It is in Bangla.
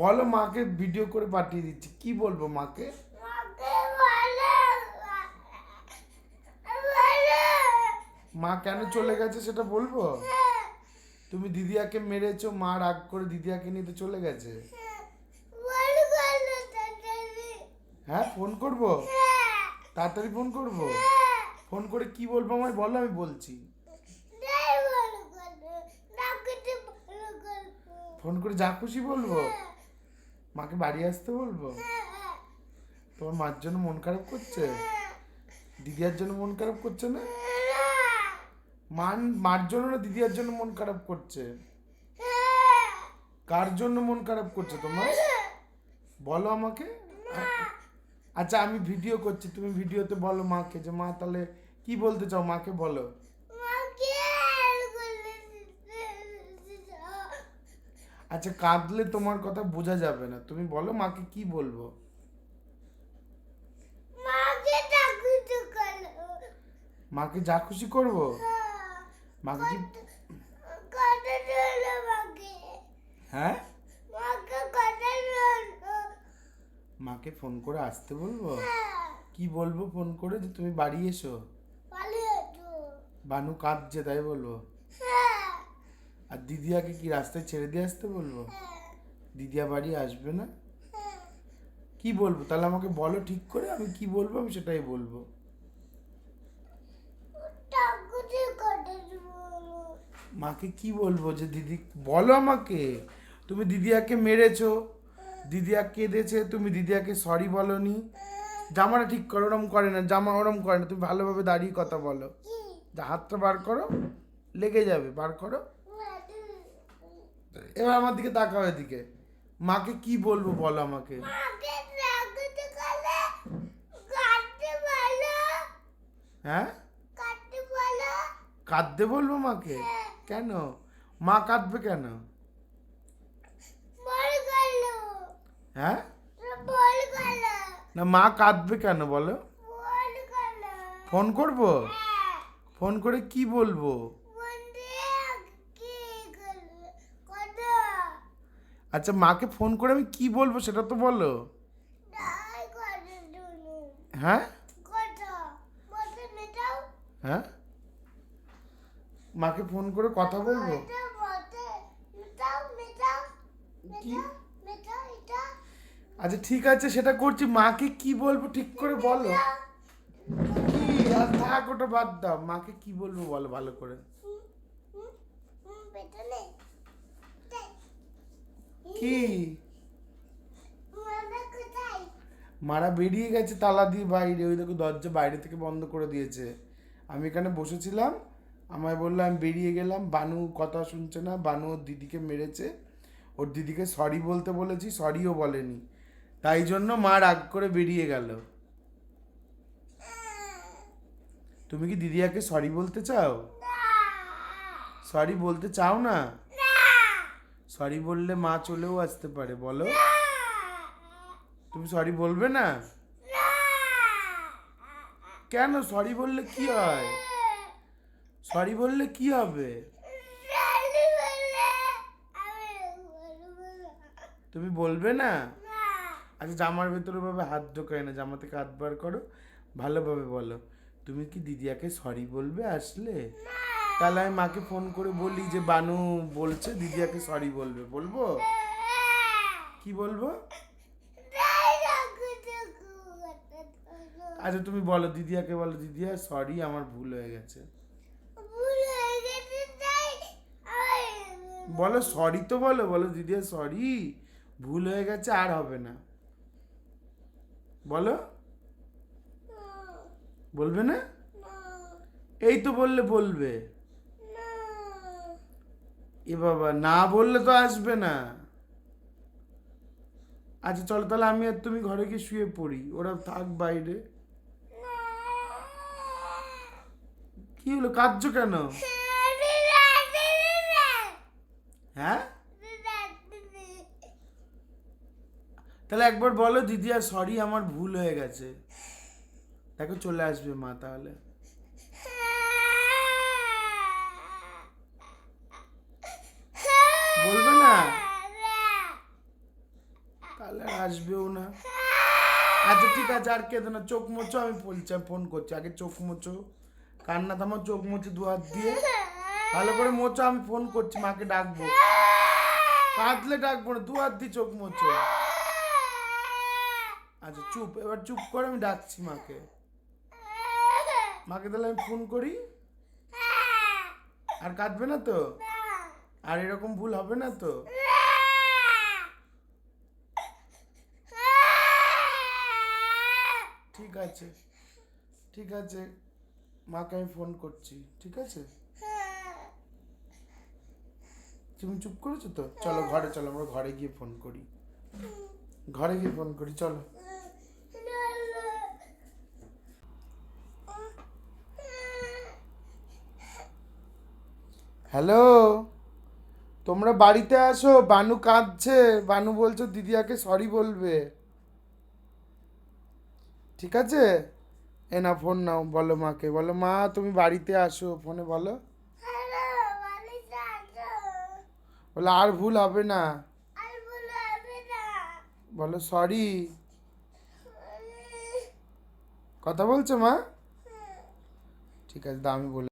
বলো মাকে ভিডিও করে পাঠিয়ে দিচ্ছি। কি বলব মাকে? মা কেন চলে গেছে সেটা বলব? তুমি দিদিয়াকে মেরেছো মা রাগ করে দিদিয়াকে নিয়ে তো চলে গেছে। হ্যাঁ ফোন করব? তাড়াতাড়ি ফোন করব? ফোন করে কি বলব আমায় বলো আমি বলছি। ফোন করে যা খুশি বলব? মাকে বাড়ি আসতে বলব? তোমার মার জন্য মন খারাপ করছে? দিদিয়ার জন্য মন খারাপ করছে না? মান মার জন্য না দিদিয়ার জন্য মন খারাপ করছে? কার জন্য মন খারাপ করছে তোমার? বলো আমাকে। আচ্ছা আমি ভিডিও করছি, তুমি ভিডিওতে বলো মাকে যে, মা, তাহলে কি বলতে চাও? মাকে বলো। আচ্ছা কাঁদলে তোমার কথা বোঝা যাবে না। তুমি বলো মাকে কি বলব? মাকে যা খুশি করব? মাকে কি কথা বলো মাকে। হ্যাঁ? মাকে কথা বলো মাকে ফোন করে আসতে বলব? কি বলব ফোন করে? যে তুমি বাড়ি এসো। বানু কাঁদছে তাই বলব। হ্যাঁ আর দিদিয়াকে কি রাস্তায় ছেড়ে দিয়ে আসতে বলব? দিদিয়া বাড়ি আসবে না? কি বলব? তাহলে আমাকে বলো ঠিক করে, আমি কি বলব আমি সেটাই বলব। মাকে কি বলব যে দিদি, বলো আমাকে, তুমি দিদিয়াকে মেরেছো, দিদিয়া কেঁদেছে, তুমি দিদিয়াকে সরি বলনি। জামাটা ঠিক করো, ওরম করে না, জামা ওরম করে না, তুমি ভালোভাবে দাঁড়িয়ে কথা বলো। হাতটা বার করো, লেগে যাবে, বার করো। এবার আমার দিকে তাকাও এদিকে। মাকে কি বলব বলো আমাকে? হ্যাঁ? কাঁদতে বলব মাকে? কেন? মা কাঁদবে কেন? হ্যাঁ? না মা কাঁদবে কেন বলো? ফোন করব? ফোন করে কি বলব বন্ধে কি করবে কত আচ্ছা মাকে ফোন করে আমি কি বলব সেটা তো বলো। হ্যাঁ? হ্যাঁ? মাকে ফোন করে কথা বলব? কি? আচ্ছা ঠিক আছে সেটা করছি। মাকে কি বলব ঠিক করে বলো। থাক ওটা বাদ দাও। মাকে কি বলব বলো ভালো করে। কি? মারা বেরিয়ে গেছে তালা দিয়ে বাইরে ওই দেখো দরজা বাইরে থেকে বন্ধ করে দিয়েছে। আমি এখানে বসেছিলাম আমায় বলল আমি বেরিয়ে গেলাম বানু কথা শুনছে না বানু ওর দিদিকে মেরেছে। ওর দিদিকে সরি বলতে বলেছি সরিও বলেনি। তাই জন্য মা রাগ করে বেরিয়ে গেল। তুমি কি দিদিয়াকে সরি বলতে চাও? সরি বলতে চাও না? সরি বললে মা চলেও আসতে পারে বলো। তুমি সরি বলবে না? কেন? সরি বললে কি হয়? সরি বললে কি হবে? না তুমি বলবে না? আচ্ছা জামার ভেতরে ভাবে হাত ঢোকায় না জামা থেকে হাত বার করো ভালোভাবে বলো। তুমি কি দিদিয়াকে সরি বলবে আসলে? তাহলে আমি মাকে ফোন করে বলি যে বানু বলছে দিদিয়াকে সরি বলবে। বলব? কি বলব? আচ্ছা তুমি বলো দিদিয়াকে বলো। দিদিয়া সরি আমার ভুল হয়ে গেছে। ভুল হয়ে গেছে তাই বলো সরি তো বলো। বলো দিদিয়া সরি ভুল হয়ে গেছে আর হবে না। বলো। বলবে না। এই তো বললে বলবে। এ বাবা, না বললে তো আসবে না। আচ্ছা চলো তাহলে আমি আর তুমি ঘরে গিয়ে শুয়ে পড়ি। ওরা থাক বাইরে। কি হলো, কাঁদছো কেন? হ্যাঁ? তাহলে একবার বলো দিদি, আর সরি আমার ভুল হয়ে গেছে। দেখো, চলে আসবে মা তাহলে। বলবে না? তাহলে আসবেও না। আচ্ছা ঠিক আছে, আর কেঁদো না, চোখ মোচো আমি বলছি ফোন করছি, আগে চোখ মোচো কান্না থামো চোখ মোচো দু হাত দিয়ে। ভালো করে মোচো আমি ফোন করছি, মাকে ডাকবো। কাঁদলে ডাকবো না, দু হাত দিয়ে চোখ মোচো আচ্ছা চুপ, এবার চুপ করে আমি ডাকছি মাকে। মাকে তাহলে আমি ফোন করি। আর কাঁদবে না তো? আর এরকম ভুল হবে না তো? ঠিক আছে। ঠিক আছে। মাকে আমি ফোন করছি। ঠিক আছে? তুমি চুপ করেছ তো? চলো ঘরে, চলো আমরা ঘরে গিয়ে ফোন করি। ঘরে গিয়ে ফোন করি, চলো। হ্যালো তোমরা বাড়িতে আসো, বানু কাঁদছে, বানু বলছো দিদিয়াকে সরি বলবে। ঠিক আছে? এ না ফোন নাও, বলো মাকে, বলো, মা, তুমি বাড়িতে আসো। ফোনে বলো। বলো, আর ভুল হবে না। বলো সরি কথা বলছো মা? ঠিক আছে আমি বলে